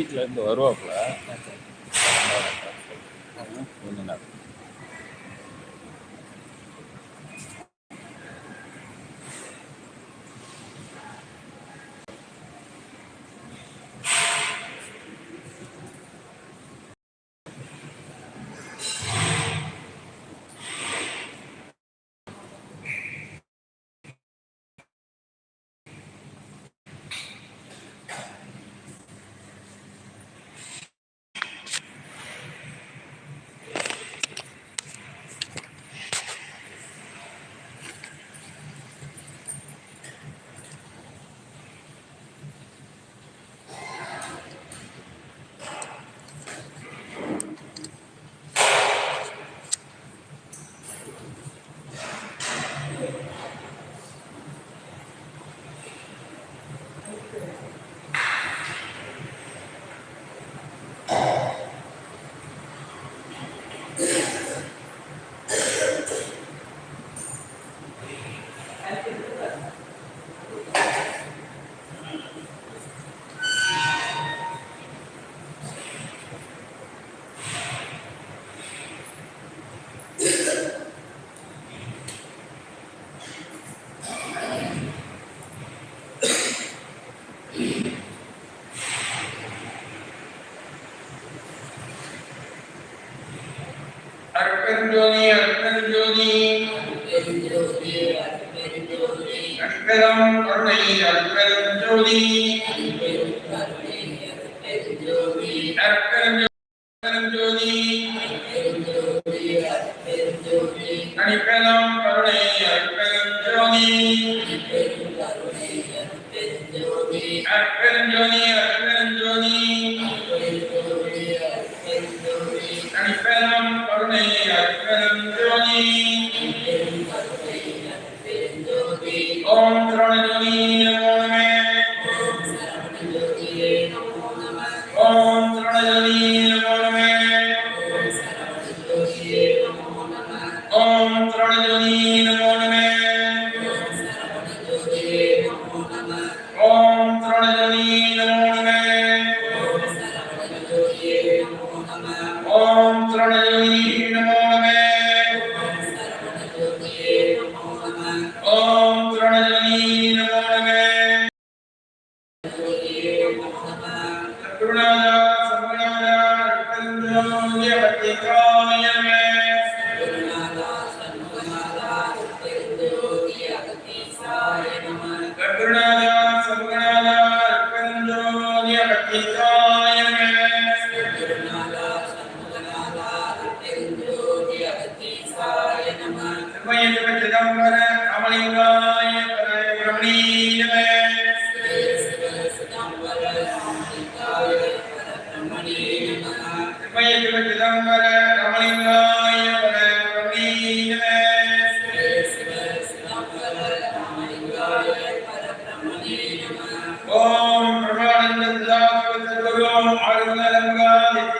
வீட்டிலேருந்து வருவாப்புல. பெருஞ்சோதி அற்பெருஞ்சோதி அற்பெரும் கருணை அற்பெருஞ்சோதி العالمين ആരും നൽകാതിരിക്കും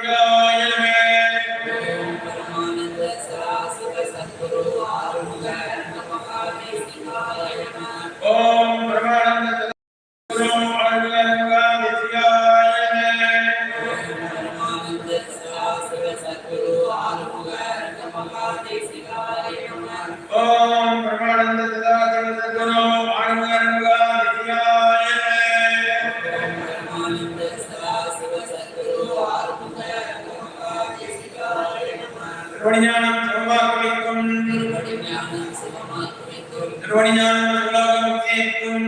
திருவடிஞானம் திருலோகம் சேர்க்கும்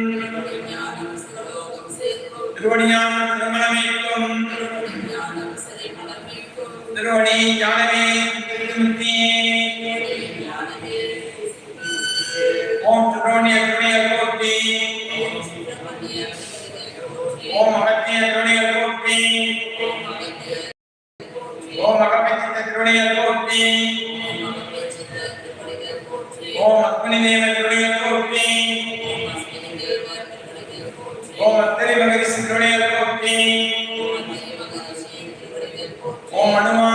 திருவடிஞானம் திருமணமேக்கும் திருவடி One more.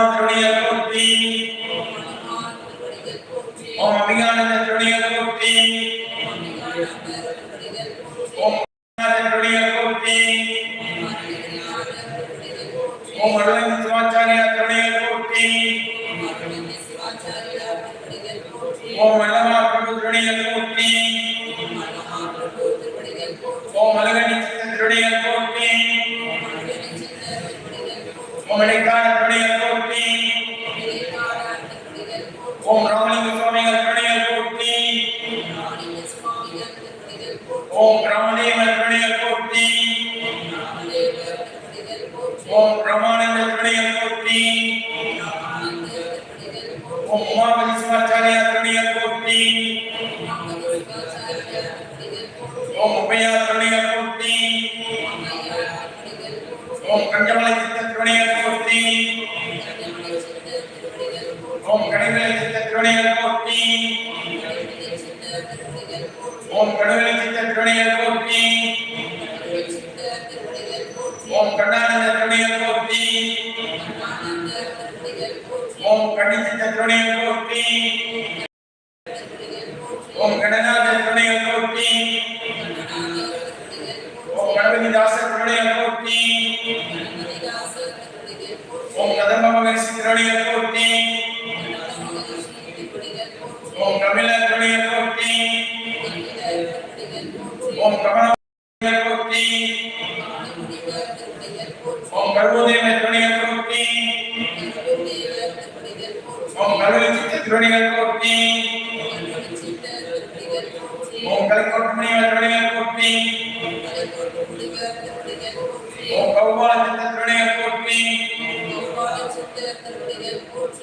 ஓம் ராமதேவ திருணிகள் போற்றி ஓம் ராமானந்த திருணிகள் போற்றி ஓம் உமாபதி சிவாச்சாரியா திருணிகள் போற்றி ஓம் உபயா திருணிகள் போற்றி ஓம் கஞ்சமலை சித்த திருணிகள் போற்றி ஓம் கணிவலை சித்த ஓம் கண்ணி சித்த திருணிகள் ஓம் கௌபால சித்த திருணிகள் போற்றி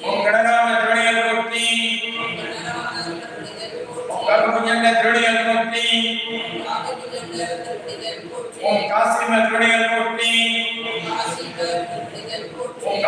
ஓம் கடகாம திருணிகள் போற்றி ஓம் கருபுஜங்க திருணிகள் போற்றி ஓம் காசிம திருணிகள் போற்றி ஓம்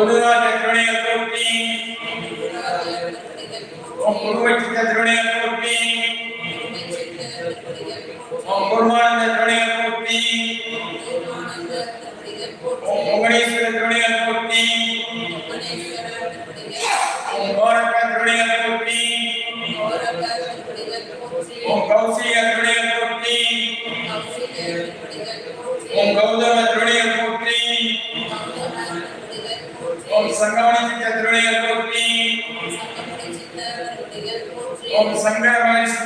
ஓம் குருராஜ திருணிகள் போற்றி ஓம் குருவை ஓம் சங்கர மகரிஷி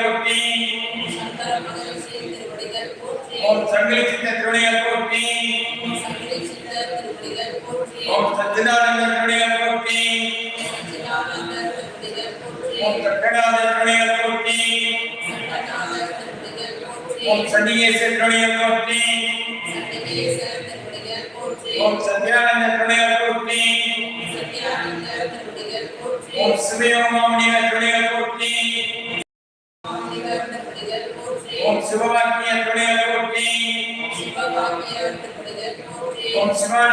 போற்றி. ஓம் சங்கிலி சித்த திருணிகள் போற்றி. ஓம் சச்சிதானந்த திருணிகள் போற்றி. ஓம் சக்கராத திருணிகள் போற்றி. ஓம் சன்னிகேச திருணிகள் போற்றி. ஓம் சத்யானந்த திருணிகள் போற்றி. ஓம்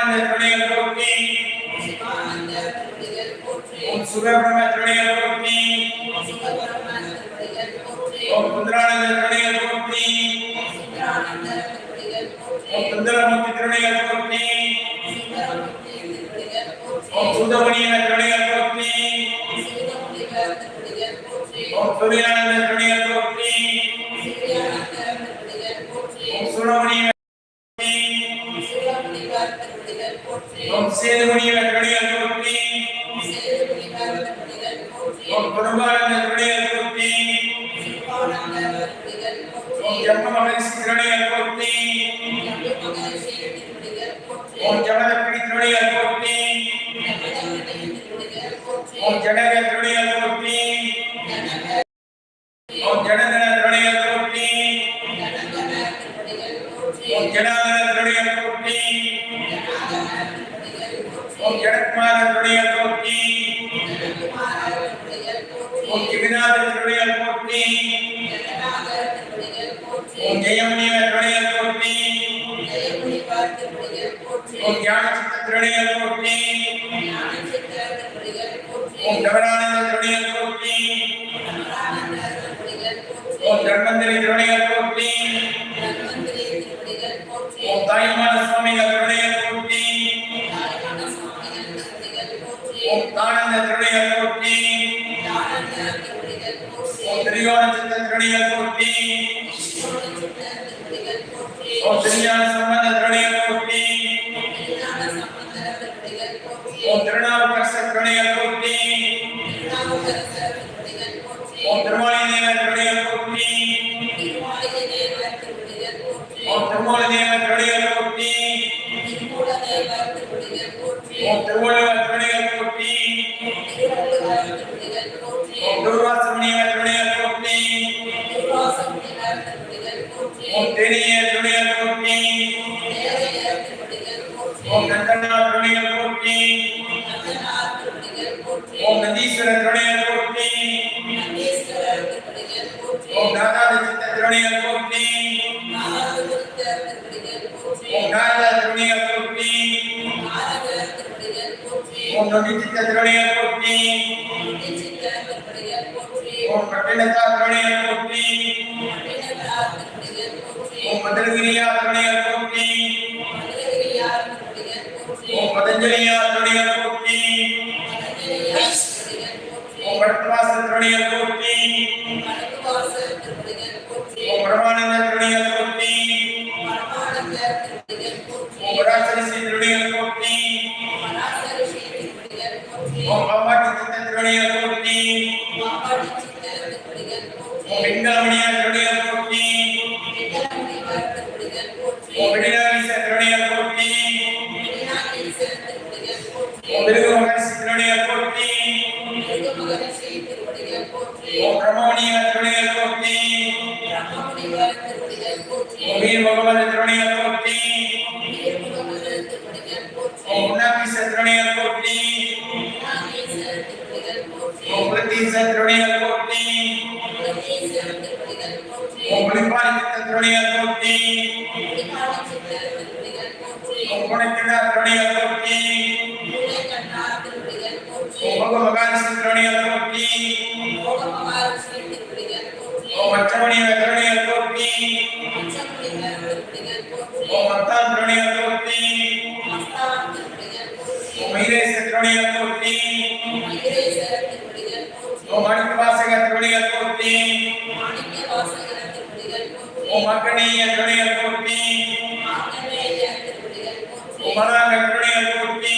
சிவானந்த திருணிகள் போற்றி. ஓம் சுகபிரம திருணிகள் போற்றி. ஓம் ருத்ரானந்த திருணிகள் போற்றி. ஓம் சுந்தரமூர்த்தி திருணிகள் போற்றி. ஓம் சுதமணிய திருணிகள் போற்றி. ஓம் சூரியானந்த திருணிகள் போற்றி. ஓம் சுடமணிய போற்றி. ஓம் சேதுமணிய திருணிகள் போற்றி. ஓம் குருபானந்த திருணிகள் போற்றி. ஓம் ஜன்ம மகரிஷி திருணிகள் போற்றி. திருணிகள் ஓம் கவரானந்த போற்றி ஓம் தர்மந்திரி திருணிகள் திருமூல தேவ கருணையை போற்றி. ஓம் திருவள்ளுவர் கருணையை போற்றி ஓம் கட்டினத்தா கருணையை போற்றி ஓம் மதனகிரியா கருணையை போற்றி ஓம் பதஞ்சலியா கருணையை போற்றி ஓம் கருணையை போற்றி ஓம் பரமானந்த கருணையை போற்றி கருணையை போற்றி. பிரம்மணிய கருணையை போற்றி பகவத கருணையை போற்றி. ஓம் அச்சமணிய கருணையை போற்றி ஓம் அத்தான் கருணையை போற்றி ஓம் மயிலேச கருணையை போற்றி ஓம் மாணிக்க வாசக கருணையை போற்றி ஓம் அக்கணிய கருணையை போற்றி ஓம் மனாங்க கருணையை போற்றி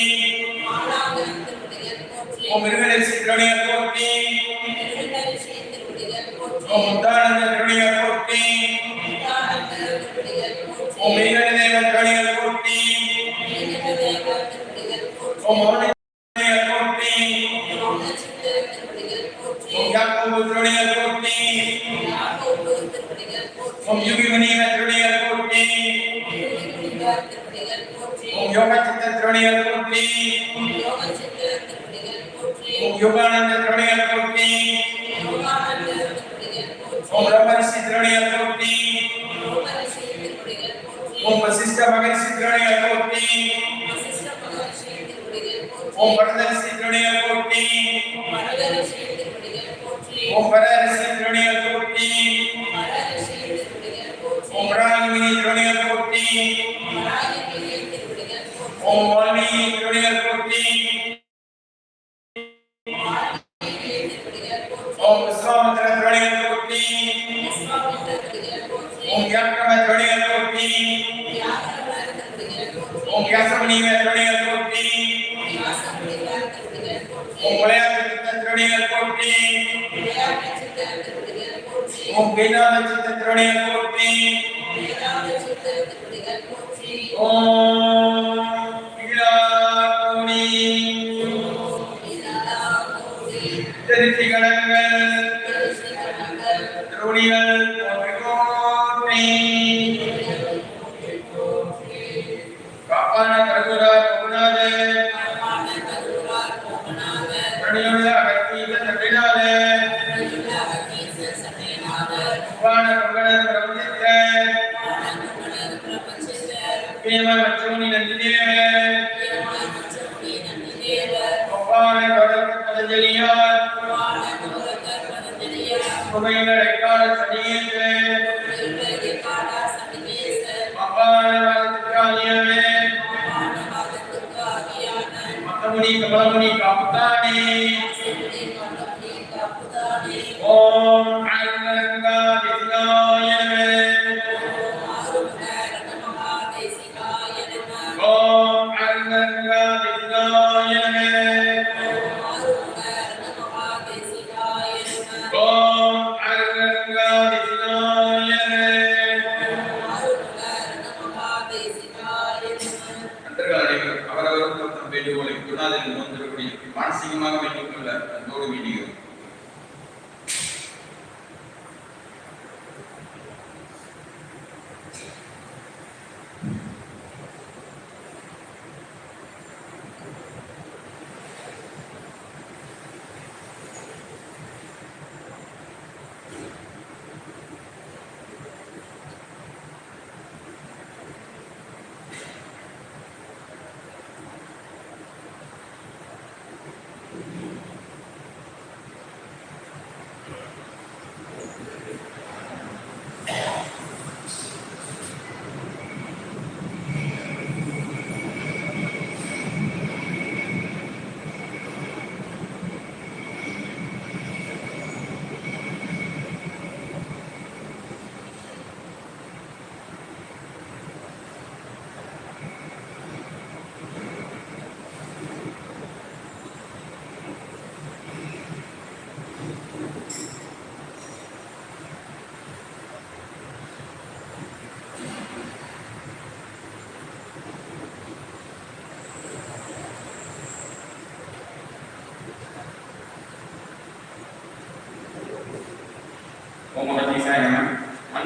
ஓம் மிருகதரிசி கருணையை போற்றி ஓம் முத்தானந்த ஓம் யாக்கோபு கருணையை போற்றி ஓம் யுகிமணிய கருணையை போற்றி ஓம் யோக சித்த கருணையை போற்றி ஓம் யோகானந்த கருணையை போற்றி ஓம் பிரம்மரிஷி கருணையை போற்றி ஓம் வசிஷ்ட மகரிஷி கருணையை போற்றி ஓம் வரதரிசி கருணையை போற்றி ஓம் வரரிசி கருணையை போற்றி ஓம் ராகினி கருணையை போற்றி ஓம் வால்மீகி கருணையை போற்றி ஓம் கீதாத போற்றி. ஓம் கீழாக்குடி திருச்சி கடங்கள். திருவடிகள். கபலமுனி கபலமுனி காப்புதானே ஓம்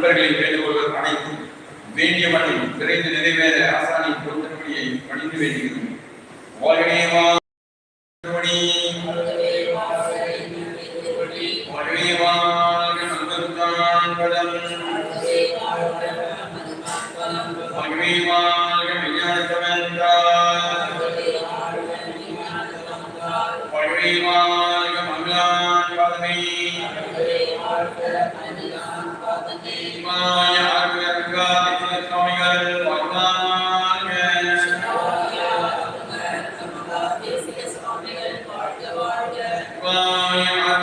நண்பர்களின் வேண்டுகோள்கள் அனைத்தும் வேண்டியவனை விரைந்து நிறைவேற அரசாணை பொருத்தக்கூடிய பணிந்து வேண்டுகிறோம். வாழ்கனேமா Oh yeah.